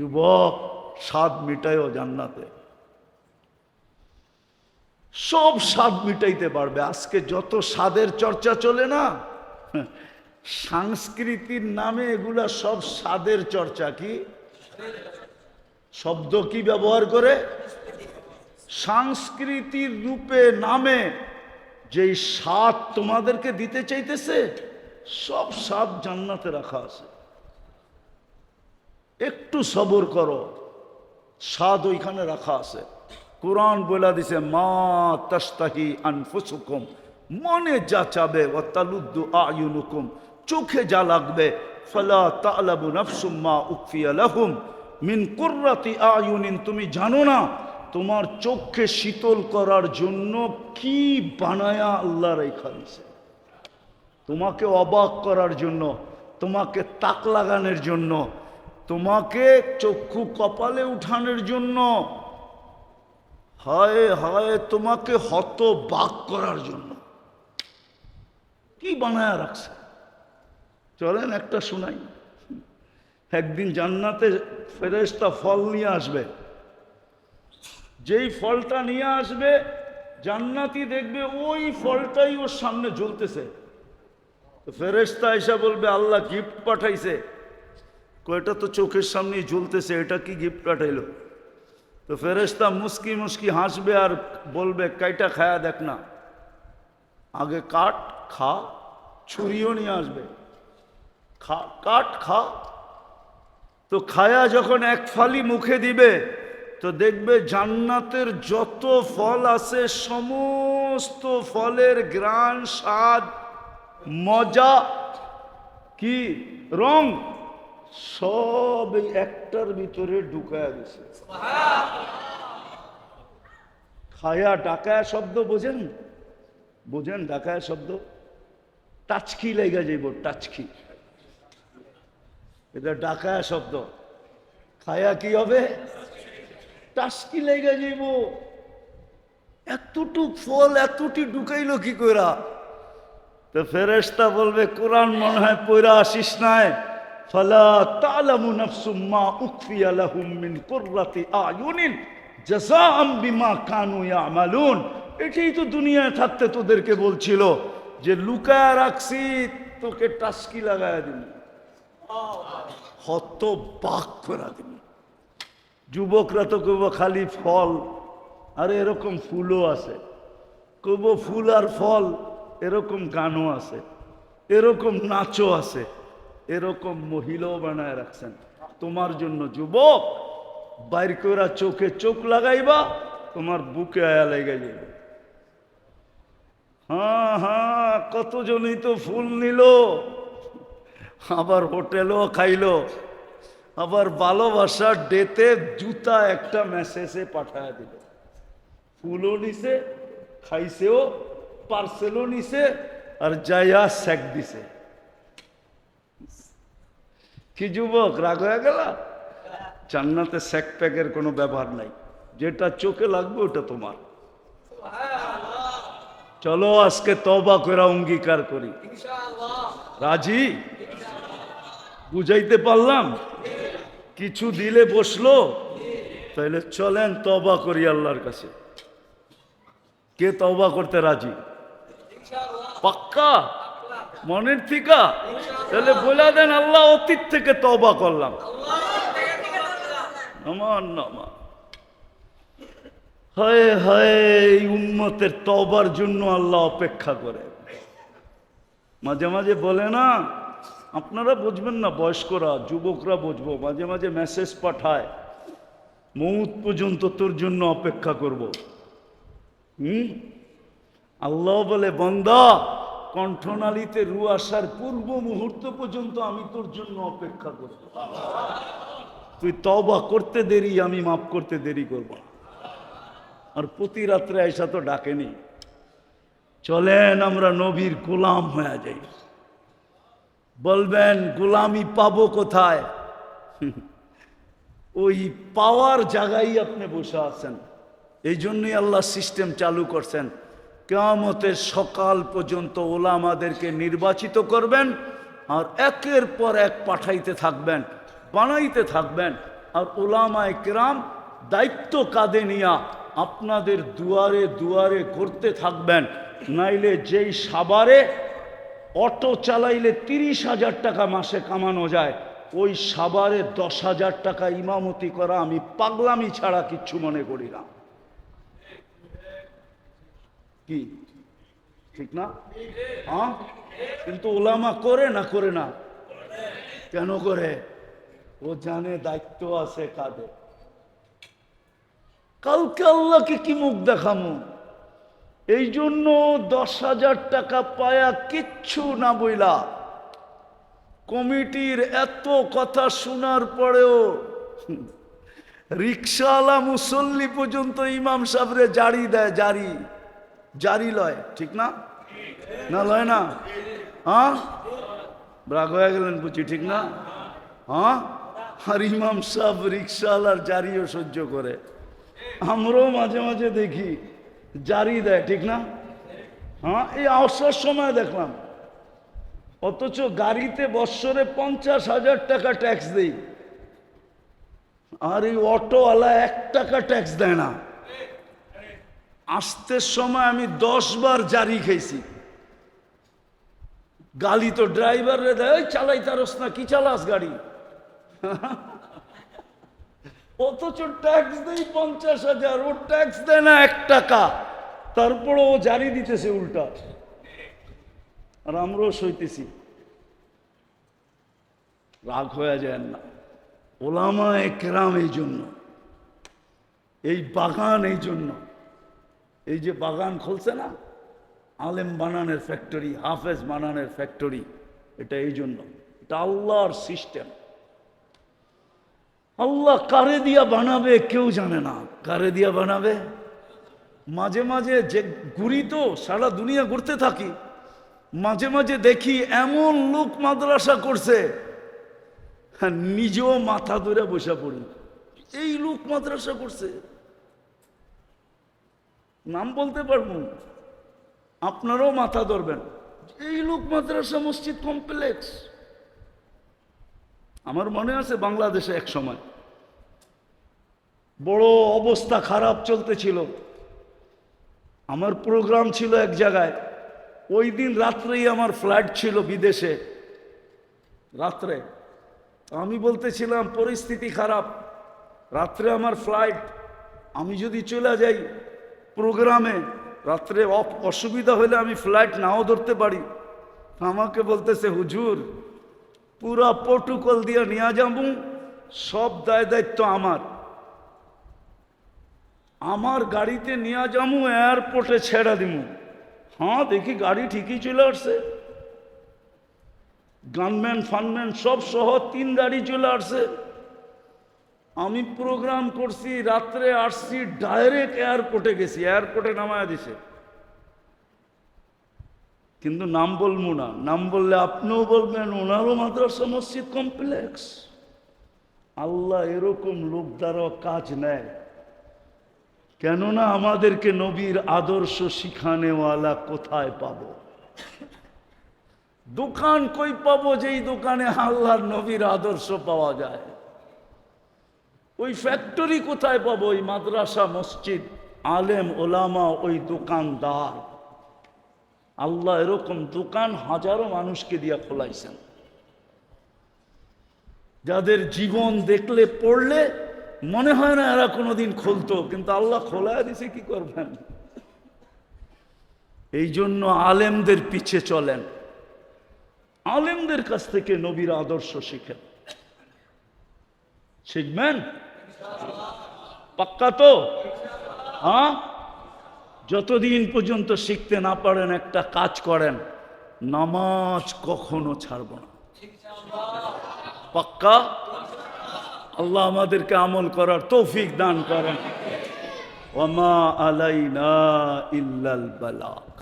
যুবক, স্বাদ মিটাইও জান্নাতে। সব স্বাদ মিটাইতে পারবে। আজকে যত স্বাদের চর্চা চলে না, সংস্কৃতির নামে এগুলা সব স্বাদের চর্চা কি? শব্দ কি ব্যবহার করে? সংস্কৃতির রূপে, নামে যেই স্বাদ তোমাদেরকে দিতে চাইতেছে, সব স্বাদ জান্নাতে রাখা আছে। একটু সবর করো। স্বাদ ওইখানে রাখা আছে। কোরআন বলে দিছে, মা তাস্তাহি আনফুসুকুম মনে যা চাবে ও তালুদ্দু আয়ুনুকুম চোখে যা লাগবে, ফলা তালাবু নাফসুম মা উকফিয়া লাহুম মিন কুররাতি আয়ুনিন তুমি জানো না, তোমার চোখকে শীতল করার জন্য কি বানায়া আল্লাহ রেখা দিছে। তোমাকে অবাক করার জন্য, তোমাকে তাক লাগানোর জন্য তোমাকে চক্ষু কপালে উঠানোর জন্য, হায় হায় তোমাকে হত বাক করার জন্য। কি বানায় রাখছে? চলেন একটা শোনাই। একদিন জান্নাতে ফেরেশতা ফল নিয়ে আসবে। যেই ফলটা নিয়ে আসবে, জান্নাতি দেখবে ওই ফলটাই ওর সামনে জ্বলতেছে। তো ফেরেশতা এসে বলবে, আল্লাহ গিফট পাঠাইছে। কয়টা তো চোখের সামনেই ঝুলতেছে, এটা কি গিফট পাঠাইলো তো ফেরেশতা মুস্কি মুস্কি হাসবে আর বলবে, কাইটা খায়া দেখ না। আগে কাট, খা, ছুরিও নিয়ে আসবে। খা, কাট, খা। তো খায়া যখন এক ফালি মুখে দিবে, তো দেখবে জান্নাতের যত ফল আছে, সমস্ত ফলের গ্রান, স্বাদ, মজা, কি? রং। সব এই একটার ভিতরে ঢুকায়া গেছে খায়া ডাকায়া শব্দ বোঝেন? বোঝেন ডাকায়া শব্দ? টাচকি লেগে যাইব, টাচকি। এটা ডাকায়া শব্দ। খায়া কি হবে? টাচকি লেগে যাইব। এতটুক ফল, এতটি ঢুকাইলো কি কইরা? তো ফেরেশতা বলবে, কোরআন মনে হয় পয়রা আসিস নাই। ফালা তালামু নাফসুম মা উখফিয়া লাহুম মিন কুররাতি আয়ুনিন জাযাআম বিমা কানু ইয়ামালুন। এটাই তো দুনিয়ায় থাকতে তোদেরকে বলছিল যে লুকায় রাখছি, তোকে টাস্কি লাগায় দিন হত বাক করে দিন যুবকরা তো কেবো খালি ফল। আর এরকম ফুলও আছে। কেবো ফুল আর ফল, এরকম গানও আছে। এরকম নাচও আছে। এরকম মহিলাও বানায় রাখছেন। তোমার জন্য যুবক, বাইর করা চোখে চোখ লাগাইবা, তোমার বুকে আয়া লেগে যাবে হ্যাঁ হ্যাঁ কতজনই তো ফুল নিল, আবার হোটেলও খাইলো, আবার ভালোবাসার ডেতে জুতা একটা মেসেজে পাঠায় দিল। ফুলও নিছে, খাইছেও, পার্সেলও নিছে, আর যাইয়া স্যাক দিছে। কি যুবক, রাগ হয়ে গেল? জান্নাতে স্যাক প্যাকের কোনো ব্যবহার নাই। যেটা চোখে লাগবে ওটা তোমার। চলো আজকে তবা করে অঙ্গীকার করি। রাজি? বুঝাইতে পারলাম? কিছু দিলে বসল? তাহলে চলেন তবা করি আল্লাহর কাছে। কে তবা করতে রাজি? পাক্কা? মনের থিকা তাহলে বলে দেন, আল্লাহ অতীত থেকে তবা করলাম। আমার নামা হয় তবার জন্য আল্লাহ অপেক্ষা করে। মাঝে মাঝে বলে না, আপনারা বুঝবেন না, বয়স্করা, যুবকরা বুঝব। মাঝে মাঝে মেসেজ পাঠায়, মৌত পর্যন্ত তোর জন্য অপেক্ষা করব। হুম? আল্লাহ বলে, বন্দা কণ্ঠনালীতে রু আসার পূর্ব মুহূর্ত পর্যন্ত আমি তোর জন্য অপেক্ষা করব। তুই তবা করতে দেরি, আমি মাফ করতে দেরি করব আর প্রতি রাত্রে আইসা তো ডাকেনি। চলেন আমরা নবীর গোলাম হয়ে যাই। বলবেন, গোলামি পাবো কোথায়? ওই পাওয়ার জায়গায় আপনি বসে আছেন। এই জন্যই আল্লাহ সিস্টেম চালু করছেন। কেয়ামতের সকাল পর্যন্ত ওলামাদেরকে নির্বাচিত করবেন আর একের পর এক পাঠাইতে থাকবেন, বানাইতে থাকবেন। আর ওলামায় কেরাম দায়িত্ব কাঁধে নিয়া আপনাদের দুয়ারে দুয়ারে করতে থাকবেন। নাইলে যেই সাবারে অটো চালাইলে তিরিশ হাজার টাকা মাসে কামানো যায়, ওই সাবারে দশ হাজার টাকা ইমামতি করা আমি পাগলামি ছাড়া কিচ্ছু মনে করি না। কি? ঠিক না? হ্যাঁ কিন্তু ওলামা করে না করে না? কেন করে? ও জানে দায়িত্ব আছে কাঁধে কালকে আল্লাহকে কি মুখ দেখামু? এই জন্য দশ হাজার টাকা পায়া কিচ্ছু না বইলা। কমিটির এত কথা শোনার পরেও রিক্সাওয়ালা মুসল্লি পর্যন্ত ইমাম সাহেবরে জারি দেয়, জারি। জারি লয়, ঠিক না? না লয় না? হ্যাঁ? রাগ হয়ে গেলেন বুঝি ঠিক না? হ্যাঁ? আর ইমাম সাহেব রিক্সাওয়ালার জারিও সহ্য করে। আমরাও মাঝে মাঝে দেখি জারি দেয়, ঠিক না? হ্যাঁ? এই আসার সময় দেখলাম, অথচ গাড়িতে বৎসরে পঞ্চাশ হাজার টাকা ট্যাক্স দেই। আর এই অটোওয়ালা এক টাকা ট্যাক্স দেয় না। আসতে সময় আমি দশ বার জারি খেয়েছি। গালি তো ড্রাইভারে দেয় "এই চালাই তারস না, কি চালাস গাড়ি? অথচ ট্যাক্স দেই পঞ্চাশ হাজার, ও ট্যাক্স দেয় না এক টাকা। তারপরে ও জারি দিতেছে উল্টা। আর আমরাও সইতেছি। রাগ হয়ে যায় না। ওলামা একরাম এই জন্য। এই বাগান এই জন্য। এই যে বাগান খুলছে না আলেম বানানের ফ্যাক্টরি হাফেজ বানানের ফ্যাক্টরি এটা এই জন্য। এটা আল্লাহর সিস্টেম আল্লাহ কারে দিয়া বানাবে কেউ জানে না। কারে দিয়া বানাবে? মাঝে মাঝে যে ঘুরি তো সারা দুনিয়া ঘুরতে থাকি। মাঝে মাঝে দেখি এমন লোক মাদ্রাসা করছে হ্যাঁ, নিজেও মাথা ধরে বসে পড়ি। এই লোক মাদ্রাসা করছে। নাম বলতে পারব আপনারাও মাথা ধরবেন। এই লোক মাদ্রাসা মসজিদ কমপ্লেক্স। আমার মনে আছে বাংলাদেশে এক সময় বড় অবস্থা খারাপ চলতেছিল। আমার প্রোগ্রাম ছিল এক জায়গায়। ওই দিন রাত্রেই আমার ফ্লাইট ছিল বিদেশে। রাত্রে। আমি বলতেছিলাম, পরিস্থিতি খারাপ। রাত্রে আমার ফ্লাইট। আমি যদি চলে যাই প্রোগ্রামে রাত্রে অসুবিধা হলে আমি ফ্লাইট নাও ধরতে পারি। আমাকে বলতেছে, হুজুর, পুরা প্রোটোকল দিয়ে নিয়ে যাব, সব দায় দায়িত্ব আমার। আমার গাড়িতে নিয়ে যাব, এয়ারপোর্টে ছেড়ে দিমু হ্যাঁ দেখি গাড়ি ঠিকই চলে আসছে। গানম্যান ফানম্যান সব সহ তিন গাড়ি চলে আসছে। আমি প্রোগ্রাম করছি, রাত্রে আসছি ডাইরেক্ট এয়ারপোর্টে গেছি এয়ারপোর্টে নামায় দিছে। কিন্তু নাম বলব না, নাম বললে আপনিও বলবেন, ওনারও মাদ্রাসা মসজিদ কমপ্লেক্স আল্লাহ এরকম লোক দ্বারা কাজ নেয়। কেননা আমাদেরকে নবীর আদর্শ শিখানেওয়ালা কোথায় পাবো? দোকান কই পাবো যেই দোকানে আল্লাহর নবীর আদর্শ পাওয়া যায়? ওই ফ্যাক্টরি কোথায় পাবো? ওই মাদ্রাসা, মসজিদ। আলেম, ওলামা, ওই দোকানদার। আল্লাহ এরকম দোকান হাজারো মানুষকে দিয়া খোলাইছেন। যাদের জীবন দেখলে, পড়লে মনে হয় না এরা কোনোদিন খুলতো, কিন্তু আল্লাহ খোলায় দিছে, কি করবেন? এই জন্য আলেমদের পিছে চলেন। আলেমদের কাছ থেকে নবীর আদর্শ শিখেন। শিখবেন? পাক্কা তো? হ্যাঁ? যতদিন পর্যন্ত শিখতে না পারেন একটা কাজ করেন, নামাজ কখনো ছাড়ব না। পাক্কা? আল্লাহ আমাদেরকে আমল করার তৌফিক দান করেন। লাক